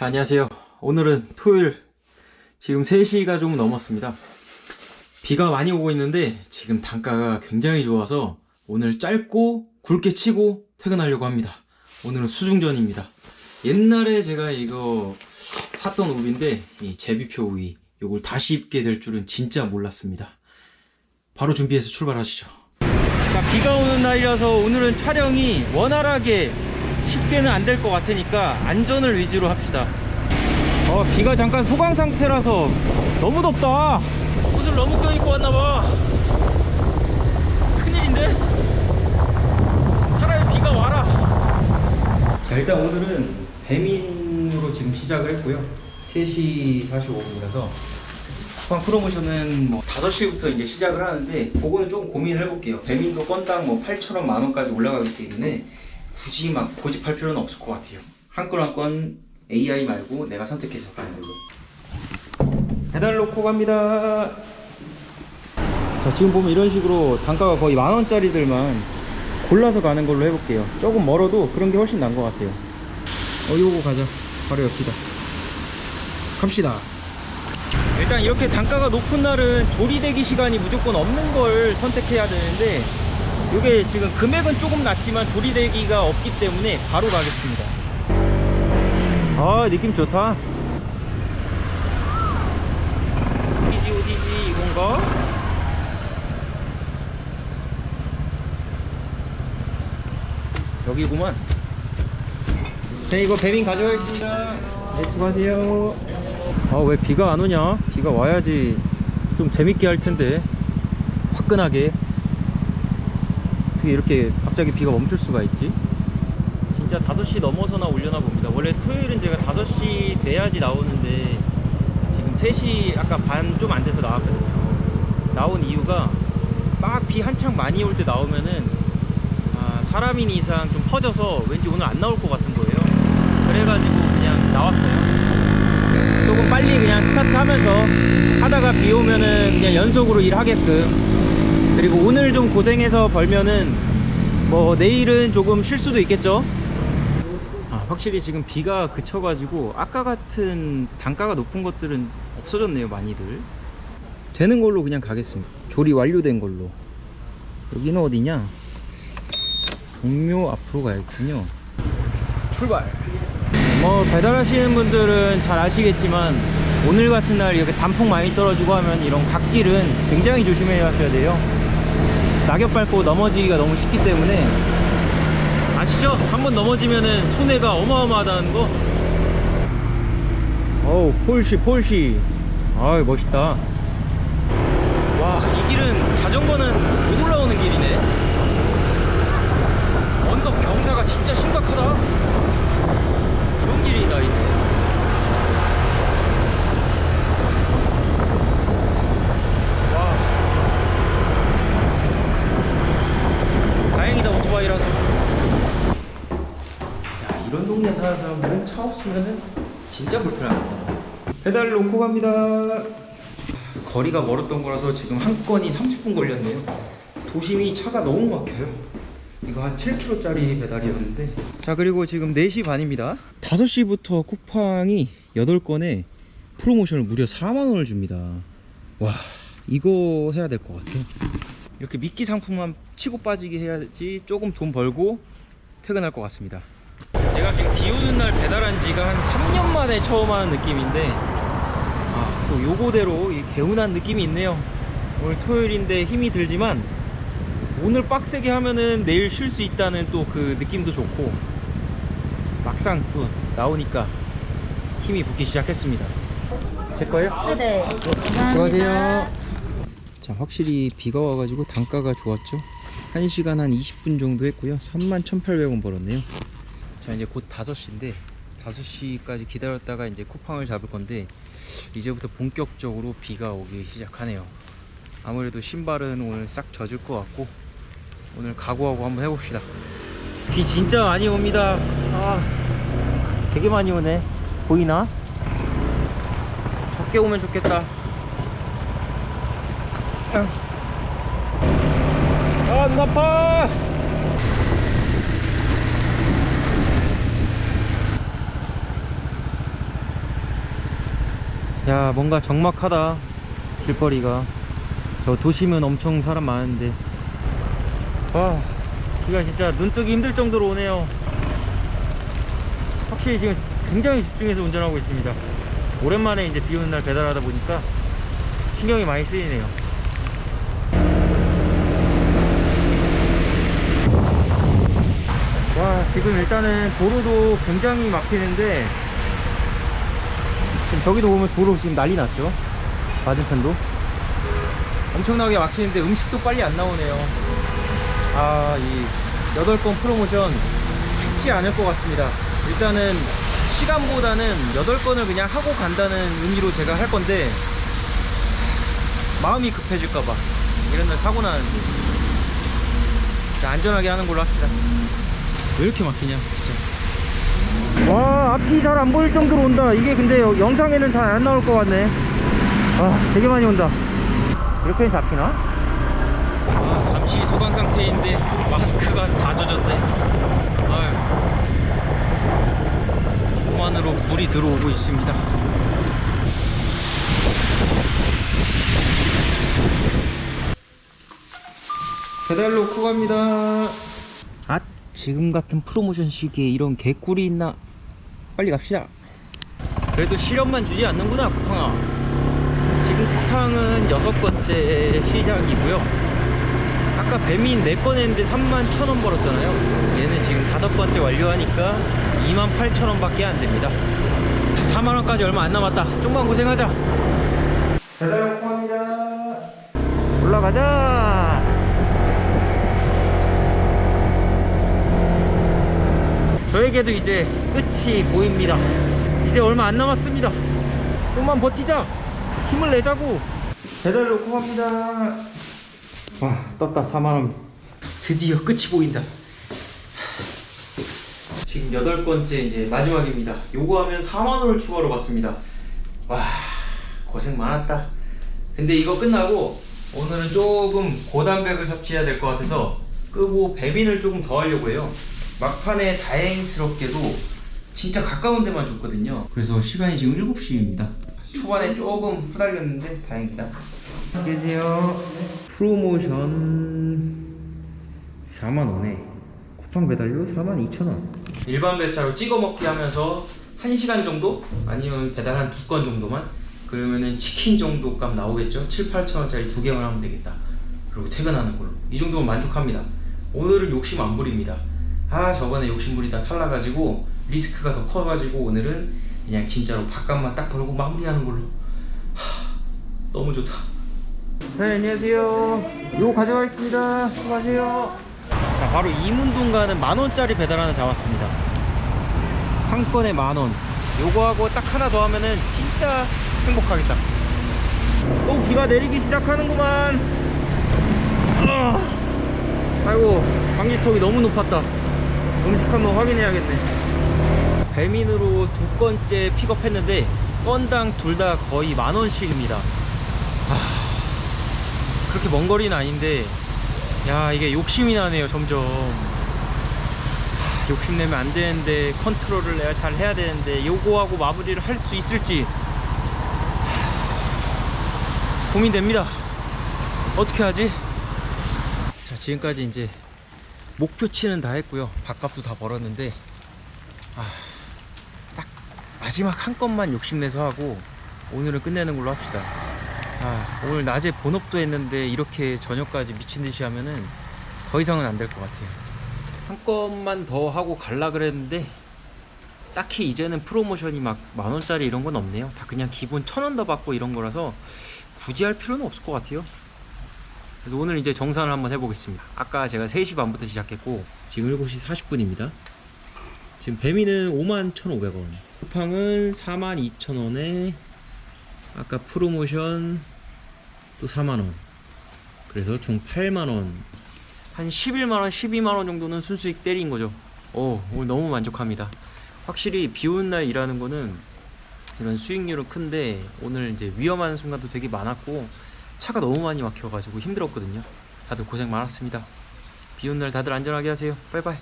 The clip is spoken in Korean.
자, 안녕하세요. 오늘은 토요일 지금 3시가 좀 넘었습니다. 비가 많이 오고 있는데 지금 단가가 굉장히 좋아서 오늘 짧고 굵게 치고 퇴근하려고 합니다. 오늘은 수중전입니다. 옛날에 제가 이거 샀던 우비인데 이 제비표 우비 이걸 다시 입게 될 줄은 진짜 몰랐습니다. 바로 준비해서 출발하시죠. 자, 비가 오는 날이라서 오늘은 촬영이 원활하게 쉽게는 안 될 것 같으니까 안전을 위주로 합시다. 어, 비가 잠깐 소강 상태라서 너무 덥다. 옷을 너무 껴입고 왔나봐. 큰일인데? 차라리 비가 와라. 자, 일단 오늘은 배민으로 지금 시작을 했고요. 3시 45분이라서 쿠팡 프로모션은 뭐 5시부터 이제 시작을 하는데 그거는 조금 고민을 해볼게요. 배민도 건당 뭐 8,000원, 만원까지 올라가기 때문에 굳이 막 고집할 필요는 없을 것 같아요. 한 건 한 건 AI 말고 내가 선택해서 가는 걸로. 배달 놓고 갑니다. 자, 지금 보면 이런 식으로 단가가 거의 만 원짜리들만 골라서 가는 걸로 해볼게요. 조금 멀어도 그런 게 훨씬 나은 것 같아요. 어, 요거 가자. 바로 옆이다. 갑시다. 일단 이렇게 단가가 높은 날은 조리대기 시간이 무조건 없는 걸 선택해야 되는데 이게 지금 금액은 조금 낮지만 조리대기가 없기 때문에 바로 가겠습니다. 아 느낌 좋다. 어디지 어디지 이건가? 여기구만. 네 이거 배민 가져가겠습니다. 네 수고하세요. 아 왜 비가 안 오냐? 비가 와야지 좀 재밌게 할 텐데. 화끈하게 어떻게 이렇게 갑자기 비가 멈출 수가 있지? 진짜 5시 넘어서나 올려나 봅니다. 원래 토요일은 제가 5시 돼야지 나오는데 지금 3시 아까 반 좀 안 돼서 나왔거든요. 나온 이유가 막 비 한창 많이 올 때 나오면은 아, 사람인 이상 좀 퍼져서 왠지 오늘 안 나올 것 같은 거예요. 그래가지고 그냥 나왔어요. 조금 빨리 그냥 스타트 하면서 하다가 비 오면은 그냥 연속으로 일하게끔 그리고 오늘 좀 고생해서 벌면은 뭐 내일은 조금 쉴 수도 있겠죠? 아, 확실히 지금 비가 그쳐가지고 아까 같은 단가가 높은 것들은 없어졌네요 많이들. 되는 걸로 그냥 가겠습니다. 조리 완료된 걸로. 여기는 어디냐? 동묘 앞으로 가야겠군요. 출발! 뭐 배달하시는 분들은 잘 아시겠지만 오늘 같은 날 이렇게 단풍 많이 떨어지고 하면 이런 갓길은 굉장히 조심해 하셔야 돼요 낙엽 밟고 넘어지기가 너무 쉽기 때문에 아시죠? 한번 넘어지면은 손해가 어마어마하다는 거. 어우 폴시 폴시. 아유 멋있다. 와 이 길은 자전거는 못 올라오는 길이네 언덕 경사가 진짜 심각하다 이런 길이 다 있네 와 오토바이라서. 야 이런 동네 사는 사람들은 차 없으면은 진짜 불편합니다 배달 놓고 갑니다. 거리가 멀었던 거라서 지금 한 건이 30분 걸렸네요. 도심이 차가 너무 막혀요. 이거 한 7km짜리 배달이었는데. 자 그리고 지금 4시 반입니다. 5시부터 쿠팡이 8건에 프로모션을 무려 4만원을 줍니다. 와 이거 해야 될 것 같아 이렇게 미끼 상품만 치고 빠지게 해야지 조금 돈 벌고 퇴근할 것 같습니다. 제가 지금 비 오는 날 배달한 지가 한 3년 만에 처음 하는 느낌인데 아, 또 요거대로 이 개운한 느낌이 있네요. 오늘 토요일인데 힘이 들지만 오늘 빡세게 하면은 내일 쉴 수 있다는 또 그 느낌도 좋고 막상 또 나오니까 힘이 붙기 시작했습니다. 제 거예요? 네네. 수고하세요 자 확실히 비가 와가지고 단가가 좋았죠. 1시간 한 20분 정도 했고요. 31,800원 벌었네요. 자 이제 곧 5시인데 5시까지 기다렸다가 이제 쿠팡을 잡을 건데 이제부터 본격적으로 비가 오기 시작하네요. 아무래도 신발은 오늘 싹 젖을 것 같고 오늘 각오하고 한번 해봅시다. 비 진짜 많이 옵니다. 아 되게 많이 오네. 보이나? 적게 오면 좋겠다 아파! 야 뭔가 적막하다. 길거리가. 저 도심은 엄청 사람 많은데. 와 비가 진짜 눈 뜨기 힘들 정도로 오네요. 확실히 지금 굉장히 집중해서 운전하고 있습니다. 오랜만에 이제 비 오는 날 배달하다 보니까 신경이 많이 쓰이네요 와 지금 일단은 도로도 굉장히 막히는데 지금 저기도 보면 도로 지금 난리 났죠? 맞은편도? 엄청나게 막히는데 음식도 빨리 안 나오네요. 아 이 8번 프로모션 쉽지 않을 것 같습니다. 일단은 시간보다는 8건을 그냥 하고 간다는 의미로 제가 할 건데 마음이 급해질까봐 이런 날 사고 나는데 자, 안전하게 하는 걸로 합시다 왜 이렇게 막히냐 진짜. 와 앞이 잘 안 보일 정도로 온다. 이게 근데 여- 영상에는 잘 안 나올 것 같네. 와 되게 많이 온다. 이렇게 잡히나? 아 잠시 소강 상태인데 마스크가 다 젖었네. 아유. 몸 안으로 물이 들어오고 있습니다. 배달 놓고 갑니다. 아 지금 같은 프로모션 시기에 이런 개꿀이 있나? 빨리 갑시다. 그래도 실험만 주지 않는구나 쿠팡아. 지금 쿠팡은 여섯 번째 시작이고요. 아까 배민 4건 했는데 3만 1천원 벌었잖아요. 얘는 지금 다섯 번째 완료하니까 2만 8천원 밖에 안 됩니다. 4만원까지 얼마 안 남았다. 좀만 고생하자. 배달 쿠팡입니다. 올라가자 저에게도 이제 끝이 보입니다. 이제 얼마 안 남았습니다. 좀만 버티자. 힘을 내자고. 배달 놓고 갑니다. 와, 떴다. 4만원. 드디어 끝이 보인다. 지금 여덟 번째 이제 마지막입니다. 요거 하면 4만원을 추가로 받습니다. 와, 고생 많았다. 근데 이거 끝나고 오늘은 조금 고단백을 섭취해야 될 것 같아서 끄고 배민을 조금 더 하려고 해요. 막판에 다행스럽게도 진짜 가까운 데만 줬거든요. 그래서 시간이 지금 7시입니다. 초반에 조금 후달렸는데 다행이다. 계세요. 프로모션 4만 원에 쿠팡 배달료 42,000원. 일반 배차로 찍어 먹기 하면서 1시간 정도? 아니면 배달 한 두 건 정도만? 그러면은 치킨 정도 값 나오겠죠? 7, 8천 원짜리 두 개만 하면 되겠다. 그리고 퇴근하는 걸로. 이 정도면 만족합니다. 오늘은 욕심 안 부립니다. 아, 저번에 욕심 부리다 탈라가지고 리스크가 더 커가지고 오늘은 그냥 진짜로 밥값만 딱 벌고 마무리하는 걸로. 하, 너무 좋다. 네, 안녕하세요. 요거 가져가겠습니다. 수고하세요. 자, 바로 이문동 가는 만 원짜리 배달 하나 잡았습니다. 한 건에 만 원. 요거 하고 딱 하나 더 하면은 진짜 행복하겠다. 또 비가 내리기 시작하는구만. 아, 아이고, 방지턱이 너무 높았다. 음식 한번 확인해야겠네. 배민으로 두 건째 픽업했는데 건당 둘 다 거의 만 원씩입니다. 아, 그렇게 먼 거리는 아닌데 야 이게 욕심이 나네요 점점 하, 욕심내면 안 되는데 컨트롤을 내가 잘 해야 되는데 요거하고 마무리를 할 수 있을지 하, 고민됩니다 어떻게 하지? 자 지금까지 이제 목표치는 다 했고요 밥값도 다 벌었는데 아, 딱 마지막 한 건만 욕심내서 하고 오늘은 끝내는 걸로 합시다 아, 오늘 낮에 본업도 했는데 이렇게 저녁까지 미친 듯이 하면은 더 이상은 안 될 것 같아요. 한 건만 더 하고 갈라 그랬는데 딱히 이제는 프로모션이 막 만 원짜리 이런 건 없네요. 다 그냥 기본 천원 더 받고 이런 거라서 굳이 할 필요는 없을 것 같아요. 그래서 오늘 이제 정산을 한번 해보겠습니다. 아까 제가 3시 반부터 시작했고 지금 7시 40분입니다. 지금 배미는 5만 1,500원, 쿠팡은 4만 2천원에 아까 프로모션 또 4만원 그래서 총 8만원 한 11만원 12만원 정도는 순수익 때린 거죠 오 오늘 너무 만족합니다 확실히 비 오는 날 일하는 거는 이런 수익률은 큰데 오늘 이제 위험한 순간도 되게 많았고 차가 너무 많이 막혀가지고 힘들었거든요. 다들 고생 많았습니다. 비 오는 날 다들 안전하게 하세요. 빠이빠이